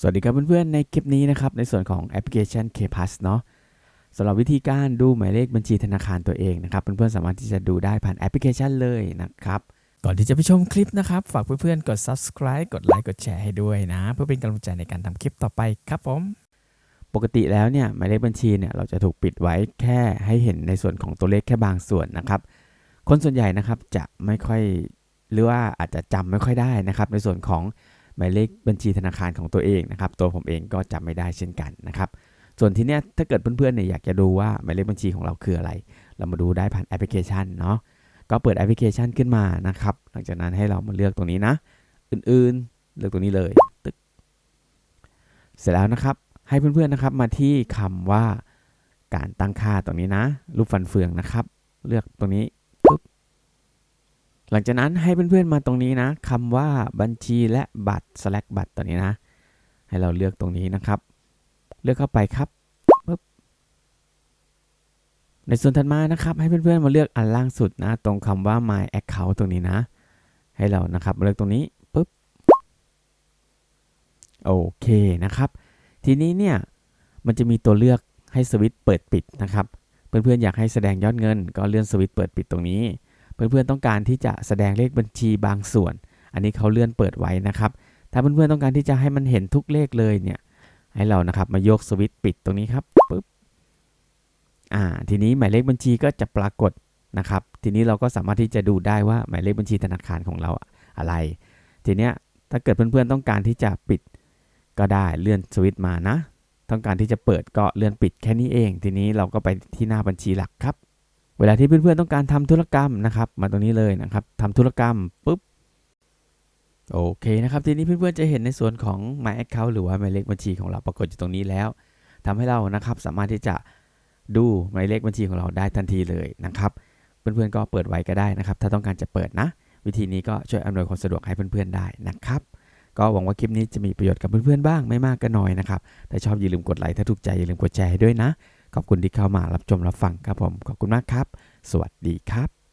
สวัสดีครับเพื่อนๆ ในคลิปนี้นะครับ ในส่วนของแอปพลิเคชัน KPass เนาะสำหรับวิธีการดูหมายเลขบัญชีธนาคารตัวเองนะครับ เพื่อนๆ สามารถที่จะดูได้ผ่านแอปพลิเคชันเลยนะครับ ก่อนที่จะไปชมคลิปนะครับ ฝากเพื่อนๆ กด subscribe กดไลค์กดแชร์ให้ด้วยนะ เพื่อเป็นกำลังใจในการทำคลิปต่อไปครับผม ปกติแล้วเนี่ยหมายเลขบัญชีเนี่ยเราจะถูกปิดไว้แค่ให้เห็นในส่วนของตัวเลขแค่บางส่วนนะครับ คนส่วนใหญ่นะครับจะไม่ค่อยหรือว่าอาจจะจำไม่ค่อยได้นะครับ ในส่วนของ หมายเลขบัญชีธนาคารของตัวเองนะครับ ตัวผมเองก็จำไม่ได้เช่นกันนะครับ ส่วนที่เนี้ยถ้าเกิดเพื่อนๆเนี่ยอยากจะดูว่าหมายเลขบัญชีของเราคืออะไร เรามาดูได้ผ่านแอปพลิเคชันเนาะ ก็เปิดแอปพลิเคชันขึ้นมานะครับ หลังจากนั้นให้เรามาเลือกตรงนี้นะ อื่นๆ เลือกตรงนี้เลยตึก เสร็จแล้วนะครับ ให้เพื่อนๆนะครับมาที่คำว่าการตั้งค่าตรงนี้นะ รูปฟันเฟืองนะครับ เลือกตรงนี้ ลังจากนั้นให้เพื่อนๆมาตรงนี้นะคำว่าบัญชีและบัตร slash บัตรตัวนี้นะ ให้เราเลือกตรงนี้นะครับ เลือกเข้าไปครับปุ๊บในส่วนถัดมานะครับ ให้เพื่อนๆมาเลือกอันล่างสุดนะ ตรงคำว่า my account ตรงนี้นะ ให้เรานะครับเลือกตรงนี้ปุ๊บโอเคนะครับ ทีนี้เนี่ยมันจะมีตัวเลือกให้สวิตช์เปิดปิดนะครับ เพื่อนๆอยากให้แสดงยอดเงิน ก็เลื่อนสวิตช์เปิดปิดตรงนี้ เพื่อนๆต้องการที่จะแสดงเลขบัญชีบางส่วน อันนี้เขาเลื่อนเปิดไว้นะครับ ถ้าเพื่อนๆต้องการที่จะให้มันเห็นทุกเลขเลยเนี่ย ให้เรานะครับมาโยกสวิตช์ปิดตรงนี้ครับปึ๊บ อ่า ทีนี้หมายเลขบัญชีก็จะปรากฏนะครับ ทีนี้เราก็สามารถที่จะดูได้ว่าหมายเลขบัญชีธนาคารของเราอะไร ทีเนี้ยถ้าเกิดเพื่อนๆต้องการที่จะปิดก็ได้เลื่อนสวิตช์มานะ ต้องการที่จะเปิดก็เลื่อนปิดแค่นี้เอง ทีนี้เราก็ไปที่หน้าบัญชีหลักครับ เวลาที่เพื่อนๆต้องการทำธุรกรรมนะครับ มาตรงนี้เลยนะครับทำธุรกรรมปุ๊บโอเคนะครับ ทีนี้เพื่อนๆจะเห็นในส่วนของ My Account หรือว่าหมายเลขบัญชีของเราปรากฏอยู่ตรงนี้แล้วทำให้เรานะครับสามารถที่จะดูหมายเลขบัญชีของเราได้ทันทีเลยนะครับ เพื่อนๆก็เปิดไว้ก็ได้นะครับ ถ้าต้องการจะเปิดนะ วิธีนี้ก็ช่วยอำนวยความสะดวกให้เพื่อนๆได้นะครับ ก็หวังว่าคลิปนี้จะมีประโยชน์กับเพื่อนๆบ้างไม่มากก็น้อยนะครับถ้าชอบอย่าลืมกดไลค์ถ้าถูกใจอย่าลืมกดแชร์ด้วยนะ ขอบคุณที่เข้ามารับชมรับฟังครับผม ขอบคุณมากครับ สวัสดีครับ